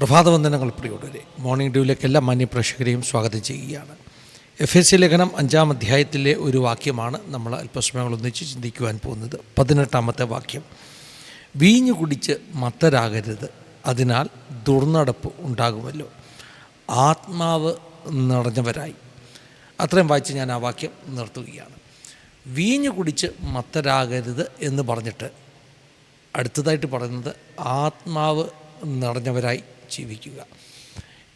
പ്രഭാതവന്ദനങ്ങൾ പ്രിയോടരെ morning ഡ്യൂവിലേക്ക് എല്ലാ മാന്യപ്രേക്ഷകരെയും സ്വാഗതം ചെയ്യുകയാണ്. എഫ് എസ് സി ലേഖനം അഞ്ചാം അധ്യായത്തിലെ ഒരു വാക്യമാണ് നമ്മൾ അല്പസമയങ്ങൾ ഒന്നിച്ച് ചിന്തിക്കുവാൻ പോകുന്നത്. പതിനെട്ടാമത്തെ വാക്യം. വീഞ്ഞു കുടിച്ച് മത്തരാകരുത് അതിനാൽ ദുർനടപ്പ് ഉണ്ടാകുമല്ലോ. ആത്മാവ് നിറഞ്ഞവരായി. അത്രയും വായിച്ച് ഞാൻ ആ വാക്യം നിർത്തുകയാണ്. വീഞ്ഞു കുടിച്ച് മത്തരാകരുത് എന്ന് പറഞ്ഞിട്ട് അടുത്തതായിട്ട് പറയുന്നത് ആത്മാവ് നിറഞ്ഞവരായി. ജീവിക്കുക.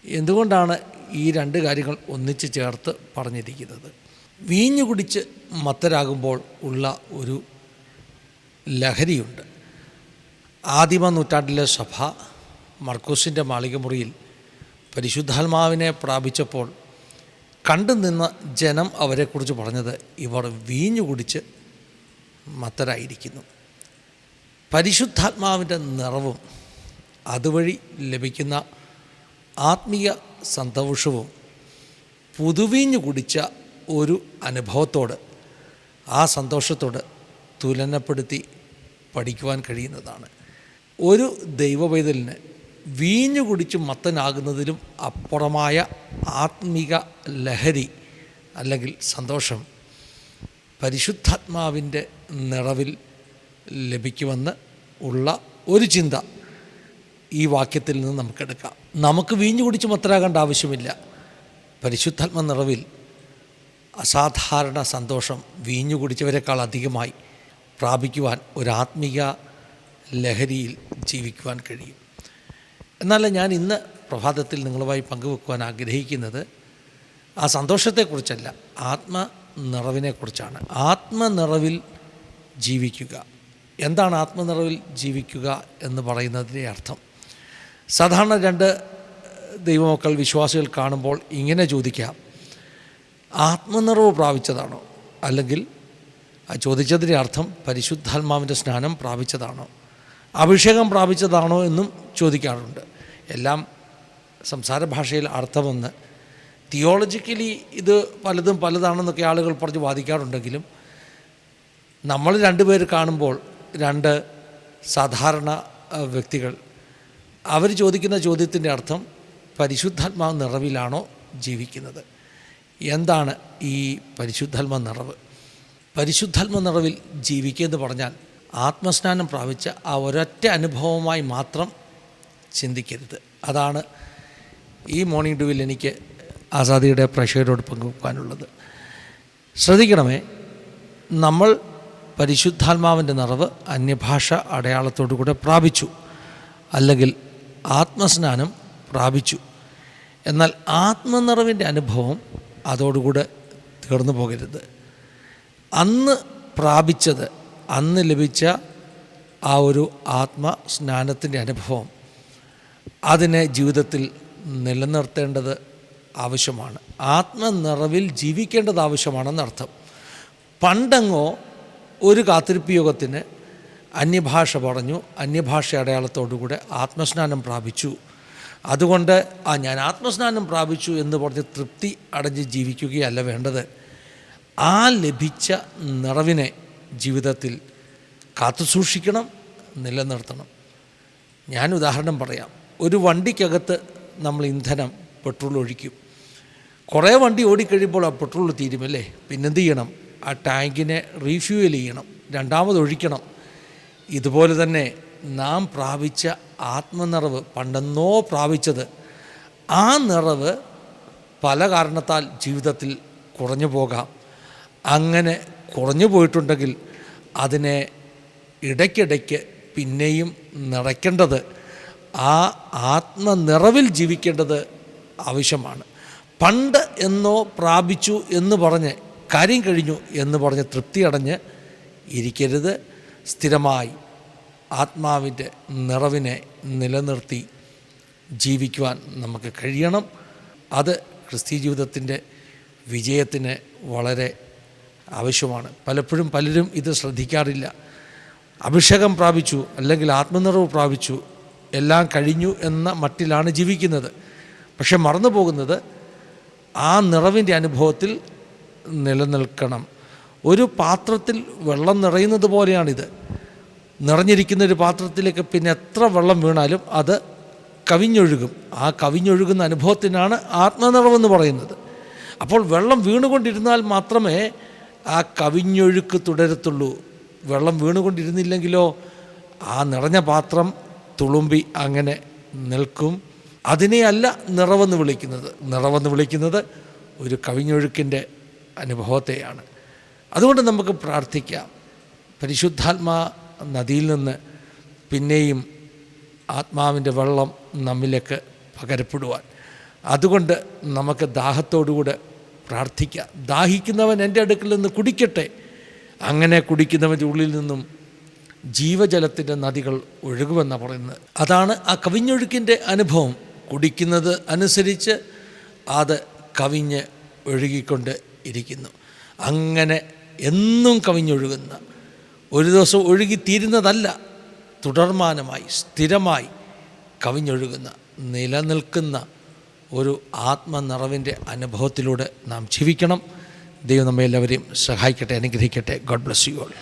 എന്തുകൊണ്ടാണ് ഈ രണ്ട് കാര്യങ്ങൾ ഒന്നിച്ച് ചേർത്ത് പറഞ്ഞിരിക്കുന്നത്? വീഞ്ഞു കുടിച്ച് മത്തരാകുമ്പോൾ ഉള്ള ഒരു ലഹരിയുണ്ട്. ആദിമ നൂറ്റാണ്ടിലെ സഭ മർക്കൂസിന്റെ മാളികമുറിയിൽ പരിശുദ്ധാത്മാവിനെ പ്രാപിച്ചപ്പോൾ കണ്ടു നിന്ന ജനം അവരെക്കുറിച്ച് പറഞ്ഞത് ഇവർ വീഞ്ഞു കുടിച്ച് മത്തരായിരിക്കുന്നു. പരിശുദ്ധാത്മാവിന്റെ നിറവും അതുവഴി ലഭിക്കുന്ന ആത്മീയ സന്തോഷവും പുതുവീഞ്ഞു കുടിച്ച ഒരു അനുഭവത്തോട് ആ സന്തോഷത്തോട് തുലനപ്പെടുത്തി പഠിക്കുവാൻ കഴിയുന്നതാണ്. ഒരു ദൈവവൈതലിന് വീഞ്ഞു കുടിച്ച് മത്തനാകുന്നതിലും അപ്പുറമായ ആത്മിക ലഹരി അല്ലെങ്കിൽ സന്തോഷം പരിശുദ്ധാത്മാവിന്റെ നിറവിൽ ലഭിക്കുമെന്ന് ഉള്ള ഒരു ചിന്ത ഈ വാക്യത്തിൽ നിന്ന് നമുക്കെടുക്കാം നമുക്ക് വീഞ്ഞു കുടിച്ച് മത്തരാകേണ്ട ആവശ്യമില്ല. പരിശുദ്ധാത്മ നിറവിൽ അസാധാരണ സന്തോഷം വീഞ്ഞു കുടിച്ചവരെക്കാൾ അധികമായി പ്രാപിക്കുവാൻ ഒരു ലഹരിയിൽ ജീവിക്കുവാൻ കഴിയും. എന്നാൽ ഞാൻ ഇന്ന് പ്രഭാതത്തിൽ നിങ്ങളുമായി പങ്കുവെക്കുവാൻ ആഗ്രഹിക്കുന്നത് ആ സന്തോഷത്തെക്കുറിച്ചല്ല ആത്മനിറവിനെക്കുറിച്ചാണ് ആത്മനിറവിൽ ജീവിക്കുക. എന്താണ് ആത്മനിറവിൽ ജീവിക്കുക എന്ന് പറയുന്നതിന്റെ അർത്ഥം? സാധാരണ രണ്ട് ദൈവമക്കൾ വിശ്വാസികൾ കാണുമ്പോൾ ഇങ്ങനെ ചോദിക്കാം. ആത്മനിറവ് പ്രാപിച്ചതാണോ? അല്ലെങ്കിൽ ചോദിച്ചതിന്റെ അർത്ഥം പരിശുദ്ധാത്മാവിന്റെ സ്നാനം പ്രാപിച്ചതാണോ? അഭിഷേകം പ്രാപിച്ചതാണോ എന്നും ചോദിക്കാറുണ്ട്. എല്ലാം സംസാര ഭാഷയിൽ അർത്ഥമെന്ന്. തിയോളജിക്കലി ഇത് പലതും പലതാണെന്നൊക്കെ ആളുകൾ പറഞ്ഞ് വാദിക്കാറുണ്ടെങ്കിലും നമ്മൾ രണ്ടുപേർ കാണുമ്പോൾ രണ്ട് സാധാരണ വ്യക്തികൾ അവർ ചോദിക്കുന്ന ചോദ്യത്തിന്റെ അർത്ഥം പരിശുദ്ധാത്മാവ് നിറവിലാണോ ജീവിക്കുന്നത്? എന്താണ് ഈ പരിശുദ്ധാത്മ നിറവ്? പരിശുദ്ധാത്മ നിറവിൽ ജീവിക്കുക പറഞ്ഞാൽ ആത്മസ്നാനം പ്രാപിച്ച ആ ഒരൊറ്റ അനുഭവമായി മാത്രം ചിന്തിക്കരുത്. അതാണ് ഈ മോർണിംഗ് ഡ്യൂവിൽ എനിക്ക് ആസാദിയുടെ പ്രേക്ഷകരോട് പങ്കുവെക്കാനുള്ളത്. ശ്രദ്ധിക്കണമേ നമ്മൾ പരിശുദ്ധാത്മാവിന്റെ നിറവ് അന്യഭാഷ അടയാളത്തോടു കൂടെ പ്രാപിച്ചു. അല്ലെങ്കിൽ ആത്മസ്നാനം പ്രാപിച്ചു. എന്നാൽ ആത്മനിറവിന്റെ അനുഭവം അതോടുകൂടെ തീർന്നു പോകരുത്. അന്ന് പ്രാപിച്ചത് അന്ന് ലഭിച്ച ആ ഒരു ആത്മസ്നാനത്തിന്റെ അനുഭവം അതിനെ ജീവിതത്തിൽ നിലനിർത്തേണ്ടത് ആവശ്യമാണ്. ആത്മനിറവിൽ ജീവിക്കേണ്ടത് ആവശ്യമാണെന്നർത്ഥം. പണ്ടങ്ങോ ഒരു കാത്തിരിപ്പ് യോഗത്തിന് അന്യഭാഷ പറഞ്ഞു അന്യഭാഷ അടയാളത്തോടുകൂടെ ആത്മസ്നാനം പ്രാപിച്ചു. അതുകൊണ്ട് ആ ഞാൻ ആത്മസ്നാനം പ്രാപിച്ചു എന്ന് പറഞ്ഞ് തൃപ്തി അടഞ്ഞ് ജീവിക്കുകയല്ല വേണ്ടത്. ആ ലഭിച്ച നിറവിനെ ജീവിതത്തിൽ കാത്തുസൂക്ഷിക്കണം നിലനിർത്തണം. ഞാൻ ഉദാഹരണം പറയാം. ഒരു വണ്ടിക്കകത്ത് നമ്മൾ ഇന്ധനം പെട്രോൾ ഒഴിക്കും. കുറേ വണ്ടി ഓടിക്കഴിയുമ്പോൾ ആ പെട്രോൾ തീരുമല്ലേ? പിന്നെന്ത് ചെയ്യണം? ആ ടാങ്കിനെ റീഫ്യൂവൽ ചെയ്യണം. രണ്ടാമത് ഒഴിക്കണം. ഇതുപോലെ തന്നെ നാം പ്രാപിച്ച ആത്മനിറവ് പണ്ടെന്നോ പ്രാപിച്ചത് ആ നിറവ് പല കാരണത്താൽ ജീവിതത്തിൽ കുറഞ്ഞു പോകാം. അങ്ങനെ കുറഞ്ഞു പോയിട്ടുണ്ടെങ്കിൽ അതിനെ ഇടയ്ക്കിടയ്ക്ക് പിന്നെയും നിറയ്ക്കേണ്ടത് ആ ആത്മനിറവിൽ ജീവിക്കേണ്ടത് ആവശ്യമാണ്. പണ്ട് എന്നോ പ്രാപിച്ചു എന്ന് പറഞ്ഞ് കാര്യം കഴിഞ്ഞു എന്ന് പറഞ്ഞ് തൃപ്തി അടഞ്ഞ് ഇരിക്കരുത്. സ്ഥിരമായി ആത്മാവിന്റെ നിറവിനെ നിലനിർത്തി ജീവിക്കുവാൻ നമുക്ക് കഴിയണം. അത് ക്രിസ്തീയ ജീവിതത്തിന്റെ വിജയത്തിന് വളരെ ആവശ്യമാണ്. പലപ്പോഴും പലരും ഇത് ശ്രദ്ധിക്കാറില്ല. അഭിഷേകം പ്രാപിച്ചു അല്ലെങ്കിൽ ആത്മനിറവ് പ്രാപിച്ചു എല്ലാം കഴിഞ്ഞു എന്ന മട്ടിലാണ് ജീവിക്കുന്നത്. പക്ഷെ മറന്നു പോകുന്നത് ആ നിറവിന്റെ അനുഭവത്തിൽ നിലനിൽക്കണം. ഒരു പാത്രത്തിൽ വെള്ളം നിറയുന്നത് പോലെയാണിത്. നിറഞ്ഞിരിക്കുന്ന ഒരു പാത്രത്തിലേക്ക് പിന്നെ എത്ര വെള്ളം വീണാലും അത് കവിഞ്ഞൊഴുകും. ആ കവിഞ്ഞൊഴുകുന്ന അനുഭവത്തിനാണ് ആത്മനിറവെന്ന് പറയുന്നത്. അപ്പോൾ വെള്ളം വീണുകൊണ്ടിരുന്നാൽ മാത്രമേ ആ കവിഞ്ഞൊഴുക്ക് തുടരത്തുള്ളൂ. വെള്ളം വീണുകൊണ്ടിരുന്നില്ലെങ്കിലോ ആ നിറഞ്ഞ പാത്രം തുളുമ്പി അങ്ങനെ നിൽക്കും. അതിനെയല്ല നിറവെന്ന് വിളിക്കുന്നത്. നിറവെന്ന് വിളിക്കുന്നത് ഒരു കവിഞ്ഞൊഴുക്കിന്റെ അനുഭവത്തെയാണ്. അതുകൊണ്ട് നമുക്ക് പ്രാർത്ഥിക്കാം. പരിശുദ്ധാത്മാ നദിയിൽ നിന്ന് പിന്നെയും ആത്മാവിന്റെ വെള്ളം നമ്മിലേക്ക് പകരപ്പെടുവാൻ. അതുകൊണ്ട് നമുക്ക് ദാഹത്തോടുകൂടെ പ്രാർത്ഥിക്കാം. ദാഹിക്കുന്നവൻ എന്റെ അടുക്കിൽ നിന്ന് കുടിക്കട്ടെ. അങ്ങനെ കുടിക്കുന്നവന്റെ ഉള്ളിൽ നിന്നും ജീവജലത്തിന്റെ നദികൾ ഒഴുകുമെന്നാണ് പറയുന്നത്. അതാണ് ആ കവിഞ്ഞൊഴുക്കിന്റെ അനുഭവം. കുടിക്കുന്നത് അനുസരിച്ച് അത് കവിഞ്ഞ് ഒഴുകിക്കൊണ്ട് ഇരിക്കുന്നു. അങ്ങനെ എന്നും കവിഞ്ഞൊഴുകുന്ന ഒരു ദിവസം ഒഴുകിത്തീരുന്നതല്ല തുടർമാനമായി സ്ഥിരമായി കവിഞ്ഞൊഴുകുന്ന നിലനിൽക്കുന്ന ഒരു ആത്മനിറവിന്റെ അനുഭവത്തിലൂടെ നാം ജീവിക്കണം. ദൈവം നമ്മെ എല്ലാവരെയും സഹായിക്കട്ടെ അനുഗ്രഹിക്കട്ടെ. God bless you all